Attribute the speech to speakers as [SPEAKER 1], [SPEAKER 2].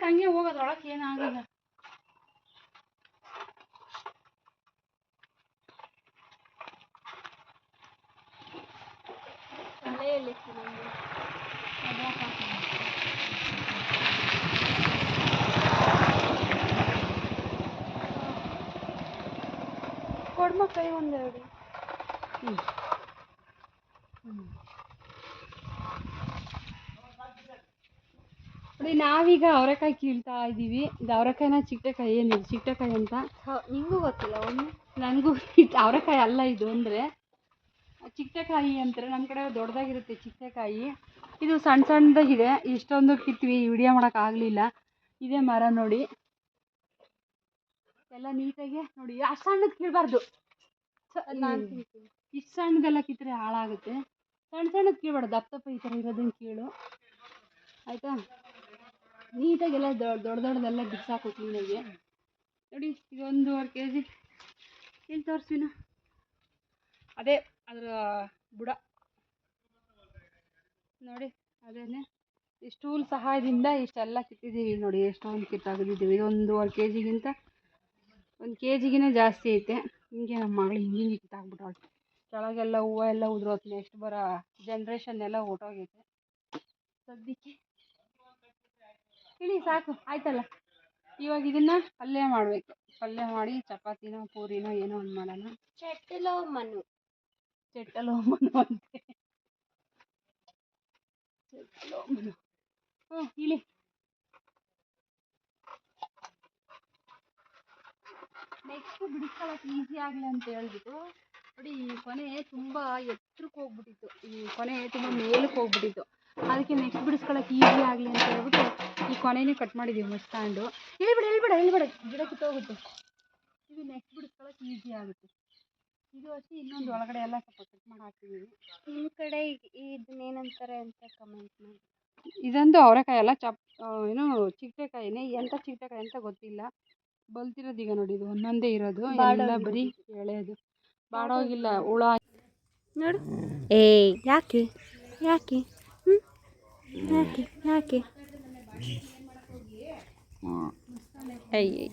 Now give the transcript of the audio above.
[SPEAKER 1] ಮುಂದಕ್ಕೆ ಹಂಗೆ ಹೋಗೋದ್ರೊಳಗೆ ಏನಾಗಲ್ಲ
[SPEAKER 2] ತಲೆಯಲ್ಲಿ ಕೊಡ್ಮ ಕೈ ಒಂದೆರಡು
[SPEAKER 1] ಹ್ಞೂ ನೋಡಿ ನಾವೀಗ ಅವರೆಕಾಯಿ ಕೀಳ್ತಾ ಇದ್ದೀವಿ. ಇದು ಅವರೆಕಾಯಿನ ಚಿಕ್ಕಕಾಯಿ ಏನಿದೆ? ಚಿಕ್ಕಕಾಯಿ ಅಂತ?
[SPEAKER 2] ನಿಂಗೂ ಗೊತ್ತಿಲ್ಲ ಒಮ್ಮೆ.
[SPEAKER 1] ನನಗೂ ಅವರೆಕಾಯಿ ಅಲ್ಲ ಇದು ಅಂದರೆ. ಚಿಕ್ಕಕಾಯಿ ಅಂತಾರೆ. ನಮ್ಮ ಕಡೆ ದೊಡ್ಡದಾಗಿರುತ್ತೆ ಚಿಕ್ಕಕಾಯಿ ಇದು ಸಣ್ಣ ಸಣ್ಣದಾಗಿದೆ ಇಷ್ಟೊಂದು ಕಿತ್ವಿ ವಿಡಿಯೋ ಮಾಡೋಕ್ಕಾಗಲಿಲ್ಲ ಇದೇ ಮರ ನೋಡಿ. ಎಲ್ಲ ನೀಟಾಗಿ ನೋಡಿ. ಅಷ್ಟು ಸಣ್ಣದು ಕೀಳಬಾರ್ದು. ಇಷ್ಟು ಸಣ್ಣದೆಲ್ಲ ಕಿತ್ತರೆ ಹಾಳಾಗುತ್ತೆ. ಸಣ್ಣ ಸಣ್ಣದು ಕೀಳಬಾರ್ದು ದಪ್ಪ ದಪ್ಪ ಈ ಥರ ಇರೋದನ್ನು ಕೀಳು. ಆಯಿತಾ? ನೀಟಾಗೆಲ್ಲ ದೊಡ್ಡ ದೊಡ್ಡ ದೊಡ್ಡದೆಲ್ಲ ಬಿಡ್ಸಾಕು ಕ್ಲೀನಾಗಿ ನೋಡಿ ಇದು ಒಂದೂವರೆ ಕೆ ಜಿ ಇಲ್ಲಿ ತೋರಿಸ್ತೀನ ಅದೇ ಅದರ ಬುಡ. ನೋಡಿ, ಅದೇನೆ. ಈ ಸ್ಟೂಲ್ ಸಹಾಯದಿಂದ ಇಷ್ಟೆಲ್ಲ ಕಿತ್ತಿದ್ದೀವಿ ನೋಡಿ, ಎಷ್ಟೊಂದು ಕಿತ್ತಾಗಿದ್ದೀವಿ. ಇದು ಒಂದೂವರೆ ಕೆ ಜಿಗಿಂತ ಒಂದು ಕೆ ಜಿಗಿನ ಜಾಸ್ತಿ ಐತೆ. ಹಿಂಗೆ ನಮ್ಮ ಮಗಳು ಹಿಂಗೆ ಹಿಂಗೆ ಕಿತ್ತಾಕ್ಬಿಟ್ಟವಳು ಕೆಳಗೆಲ್ಲ ಹೂವು ಎಲ್ಲ ಉದುರೋತ್ ನೆಕ್ಸ್ಟ್ ಬರೋ ಜನ್ರೇಷನ್ ಎಲ್ಲ ಹೊರ್ಟೋಗೈತೆ. ಸದ್ಯಕ್ಕೆ ಇಳಿ ಸಾಕು ಆಯ್ತಲ್ಲ? ಇವಾಗ ಇದನ್ನ ಪಲ್ಯ ಮಾಡಬೇಕು. ಪಲ್ಯ ಮಾಡಿ ಚಪಾತಿನೋ ಪೂರಿನೋ ಏನೋ ಒಂದು ಮಾಡೋಣ.
[SPEAKER 2] ಚಟ್ಟಲೋ ಮನು
[SPEAKER 1] ಚೆಟ್ಟಲೋಮನು ಅಂತೆ. ಚೆಟ್ಟಲೋಮನು. ಹ್ಞೂ ಇಳಿ. ನೆಕ್ಸ್ಟ್ ಬಿಡಿಸ್ಕೊಳಕ್ಕೆ ಈಸಿ ಆಗಲಿ ಅಂತ ಹೇಳ್ಬಿಟ್ಟು ನೋಡಿ ಈ ಕೊನೆ ತುಂಬಾ ಎತ್ತರಕ್ಕೆ ಹೋಗ್ಬಿಟ್ಟಿತ್ತು. ಈ ಕೊನೆ ತುಂಬಾ ಮೇಲಕ್ಕೆ ಹೋಗ್ಬಿಟ್ಟಿತ್ತು. ಅದಕ್ಕೆ ನೆಕ್ಸ್ಟ್ ಬಿಡಿಸ್ಕೊಳಕ್ಕೆ ಈಸಿ ಆಗಲಿ ಅಂತ ಹೇಳ್ಬಿಟ್ಟು ಈ ಕೊನೆನೇ ಕಟ್ ಮಾಡಿದ್ದೀವಿ ಮುಚ್ಕೊಂಡು ಇಳಿಬೇಡ ಇಳಿಬೇಡ ಇಳಿಬೇಡ ಗಿಡ ಕಿತ್ತೋಗುತ್ತೆ ಇದು ನೆಕ್ಸ್ಟ್ ಬಿಡಿಸ್ಕೊಳಕ್ಕೆ ಈಸಿ ಆಗುತ್ತೆ. ಇದು ಅಷ್ಟೇ ಇನ್ನೊಂದು ಒಳಗಡೆ ಎಲ್ಲ ಸ್ವಲ್ಪ ಕಟ್ ಮಾಡಿ ಹಾಕಿದ್ದೀವಿ
[SPEAKER 2] ನಿಮ್ಮ ಕಡೆ ಇದನ್ನೇನಂತಾರೆ ಅಂತ ಕಮೆಂಟ್ ಮಾಡಿ.
[SPEAKER 1] ಇದೊಂದು ಅವರೆಕಾಯಿ ಅಲ್ಲ ಚಪ್ ಏನು ಚಿಗಟೆಕಾಯಿನೇ ಎಂಥ ಚಿಗಟೆಕಾಯಿ ಅಂತ ಗೊತ್ತಿಲ್ಲ. ಬಲ್ತಿರೋದು ಈಗ ನೋಡಿ ಇದು ಒಂದೊಂದೇ ಇರೋದು. ಎಲ್ಲ. ಬರೀ ಎಳೆಯೋದು. ಬಾಡೋಗಿಲ್ಲ. ಹುಳ.
[SPEAKER 2] ನೋಡು. ಏ ಯಾಕೆ? ಯಾಕೆ? ಹ್ಞೂ ಯಾಕೆ? ಯಾಕೆ? ಅಯ್ಯ